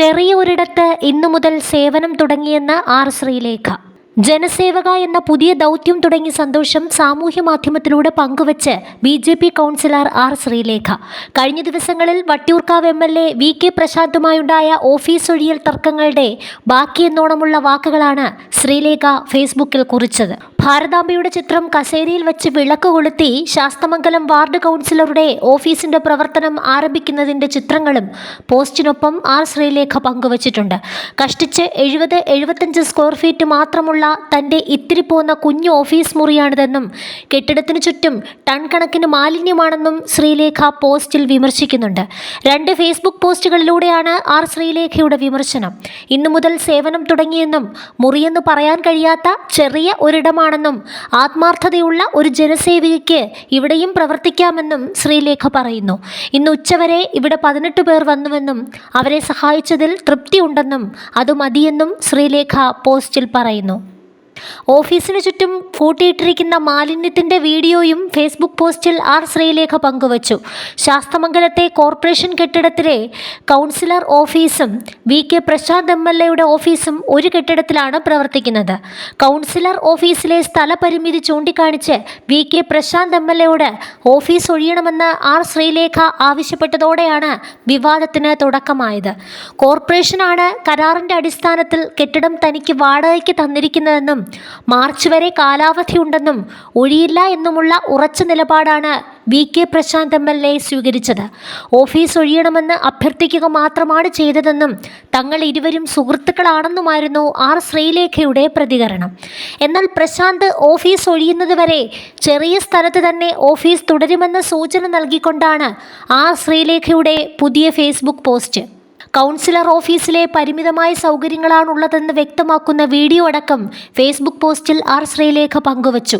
ചെറിയ ഒരിടത്ത് ഇന്നു മുതൽ സേവനം തുടങ്ങിയെന്ന് ആർ ശ്രീലേഖ. ജനസേവക എന്ന പുതിയ ദൗത്യം തുടങ്ങിയ സന്തോഷം സാമൂഹ്യ മാധ്യമത്തിലൂടെ പങ്കുവച്ച് B J P councillor R Sreelekha. കഴിഞ്ഞ ദിവസങ്ങളിൽ Vattiyoorkavu M L A V K പ്രശാന്തുമായുണ്ടായ office ഒഴിയൽ തർക്കങ്ങളുടെ ബാക്കിയെന്നോണമുള്ള വാക്കുകളാണ് ശ്രീലേഖ ഫേസ്ബുക്കിൽ കുറിച്ചത്. ഭാരതാംബയുടെ ചിത്രം കസേരയിൽ വെച്ച് വിളക്ക് കൊളുത്തി ശാസ്തമംഗലം വാർഡ് കൗൺസിലറുടെ ഓഫീസിന്റെ പ്രവർത്തനം ആരംഭിക്കുന്നതിന്റെ ചിത്രങ്ങളും പോസ്റ്റിനൊപ്പം ആർ ശ്രീലേഖ പങ്കുവച്ചിട്ടുണ്ട്. കഷ്ടിച്ച് എഴുപത് എഴുപത്തഞ്ച് സ്ക്വയർ ഫീറ്റ് മാത്രമുള്ള തന്റെ ഇത്തിരി പോന്ന കുഞ്ഞു ഓഫീസ് മുറിയാണിതെന്നും കെട്ടിടത്തിനു ചുറ്റും ടൺ കണക്കിന് മാലിന്യമാണെന്നും ശ്രീലേഖ പോസ്റ്റിൽ വിമർശിക്കുന്നുണ്ട്. രണ്ട് ഫേസ്ബുക്ക് പോസ്റ്റുകളിലൂടെയാണ് ആർ ശ്രീലേഖയുടെ വിമർശനം. ഇന്നു മുതൽ സേവനം തുടങ്ങിയെന്നും മുറിയെന്ന് പറയാൻ കഴിയാത്ത ചെറിയ ഒരിടമാണെന്നും ആത്മാർത്ഥതയുള്ള ഒരു ജനസേവികയ്ക്ക് ഇവിടെയും പ്രവർത്തിക്കാമെന്നും ശ്രീലേഖ പറയുന്നു. ഇന്ന് ഉച്ചവരെ ഇവിടെ പതിനെട്ട് പേർ വന്നുവെന്നും അവരെ സഹായിച്ചതിൽ തൃപ്തിയുണ്ടെന്നും അത് മതിയെന്നും ശ്രീലേഖ പോസ്റ്റിൽ പറയുന്നു. ഓഫീസിന് ചുറ്റും കൂട്ടിയിട്ടിരിക്കുന്ന മാലിന്യത്തിന്റെ വീഡിയോയും ഫേസ്ബുക്ക് പോസ്റ്റിൽ ആർ ശ്രീലേഖ പങ്കുവച്ചു. ശാസ്തമംഗലത്തെ കോർപ്പറേഷൻ കെട്ടിടത്തിലെ കൗൺസിലർ ഓഫീസും V K Prashanth M L എയുടെ ഓഫീസും ഒരു കെട്ടിടത്തിലാണ് പ്രവർത്തിക്കുന്നത്. കൗൺസിലർ ഓഫീസിലെ സ്ഥലപരിമിതി ചൂണ്ടിക്കാണിച്ച് V K Prashanth M L എയോട് office ഒഴിയണമെന്ന് ആർ ശ്രീലേഖ ആവശ്യപ്പെട്ടതോടെയാണ് വിവാദത്തിന് തുടക്കമായത്. കോർപ്പറേഷനാണ് കരാറിന്റെ അടിസ്ഥാനത്തിൽ കെട്ടിടം തനിക്ക് വാടകയ്ക്ക് തന്നിരിക്കുന്നതെന്നും മാർച്ച് വരെ കാലാവധിയുണ്ടെന്നും ഒഴിയില്ല എന്നുമുള്ള ഉറച്ച നിലപാടാണ് V K Prashanth M L A സ്വീകരിച്ചത്. ഓഫീസ് ഒഴിയണമെന്ന് അഭ്യർത്ഥിക്കുക മാത്രമാണ് ചെയ്തതെന്നും തങ്ങൾ ഇരുവരും സുഹൃത്തുക്കളാണെന്നുമായിരുന്നു ആർ ശ്രീലേഖയുടെ പ്രതികരണം. എന്നാൽ പ്രശാന്ത് ഓഫീസ് ഒഴിയുന്നതുവരെ ചെറിയ സ്ഥലത്ത് തന്നെ ഓഫീസ് തുടരുമെന്ന സൂചന നൽകിക്കൊണ്ടാണ് ആർ ശ്രീലേഖയുടെ പുതിയ ഫേസ്ബുക്ക് പോസ്റ്റ്. കൗൺസിലർ ഓഫീസിലെ പരിമിതമായ സൗകര്യങ്ങളാണുള്ളതെന്ന് വ്യക്തമാക്കുന്ന വീഡിയോ അടക്കം ഫേസ്ബുക്ക് പോസ്റ്റിൽ ആർ ശ്രീലേഖ പങ്കുവച്ചു.